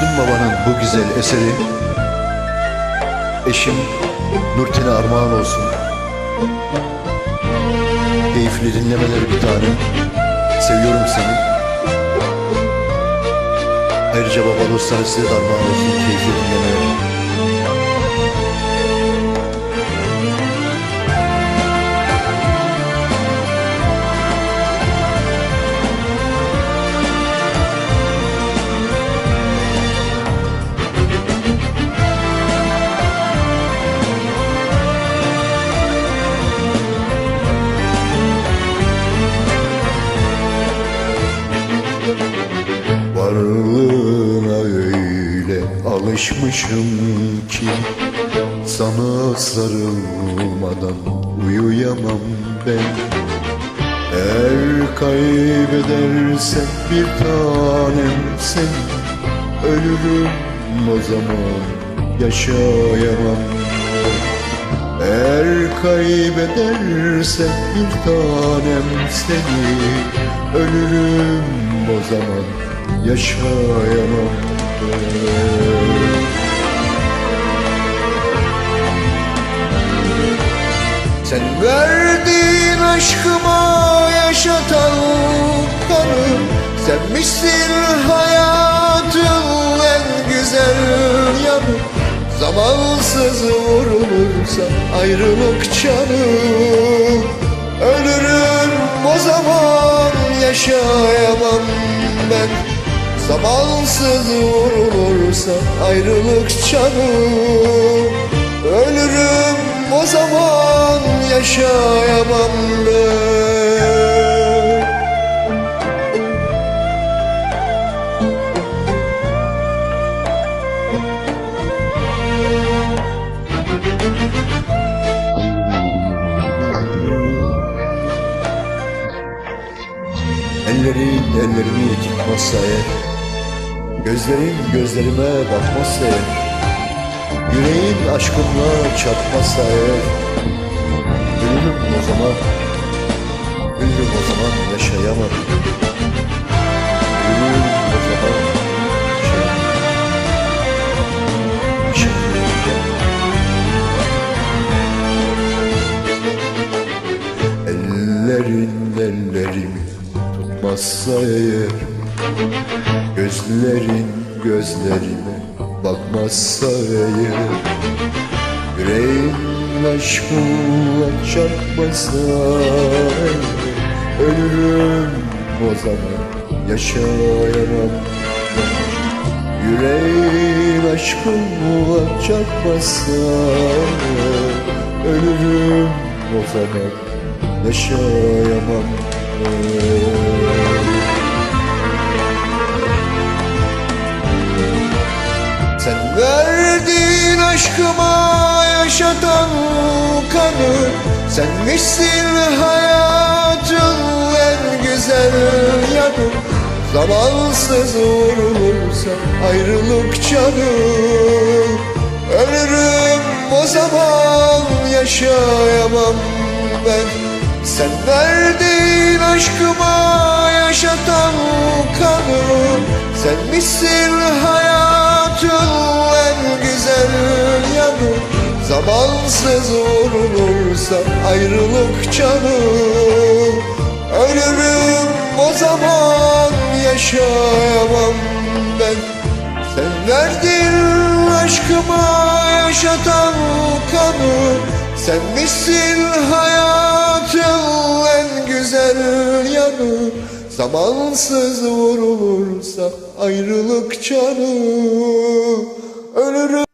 Müslüm Baba'nın bu güzel eseri Eşim Nurten'e armağan olsun. Keyifli dinlemeler bir tanem. Seviyorum seni. Ayrıca baba dostlar size de armağan olsun. Keyifli dinlemeler Varlığına öyle alışmışım ki Sana sarılmadan uyuyamam ben. Eğer kaybedersem bir tanem sen Ölürüm o zaman yaşayamam. Eğer kaybedersem bir tanem seni Ölürüm o zaman yaşayamam. Sen verdiğin aşkıma yaşatan kanı Sen misin hayatın en güzel yanı Zamansız vurulursa ayrılık canı Ölürüm o zaman yaşayamam ben Zamansız vurulursa ayrılık canı Ölürüm o zaman yaşayamam ben Ellerin ellerimi tutmazsa eğer Gözlerin gözlerime bakmazsa eğer Yüreğin aşkımla çarpmazsa eğer Ölürüm o zaman Ölürüm o zaman yaşayamam. Ölürüm o zaman Ellerin ellerimi tutmazsa eğer Gözlerin gözlerime bakmazsa eğer Yüreğin aşkınla çarpmasa eğer Ölürüm o zaman yaşayamam. Yüreğin aşkınla çarpmasa eğer Ölürüm o zaman yaşayamam Sen verdiğin aşkıma yaşatan kanı Sen misin hayatın en güzel yanı? Zamansız vurulursa ayrılık canı Ölürüm o zaman yaşayamam ben. Sen verdiğin aşkıma yaşatan kanı Sen misin hayatın en güzel yanı? Zamansız vurulursa ayrılık canı. Ölürüm o zaman yaşayamam ben. Sen verdin aşkıma yaşatan kanı Sen misin hayatın en güzel yanı? Zamansız vurulursa ayrılık canı. Ölürüm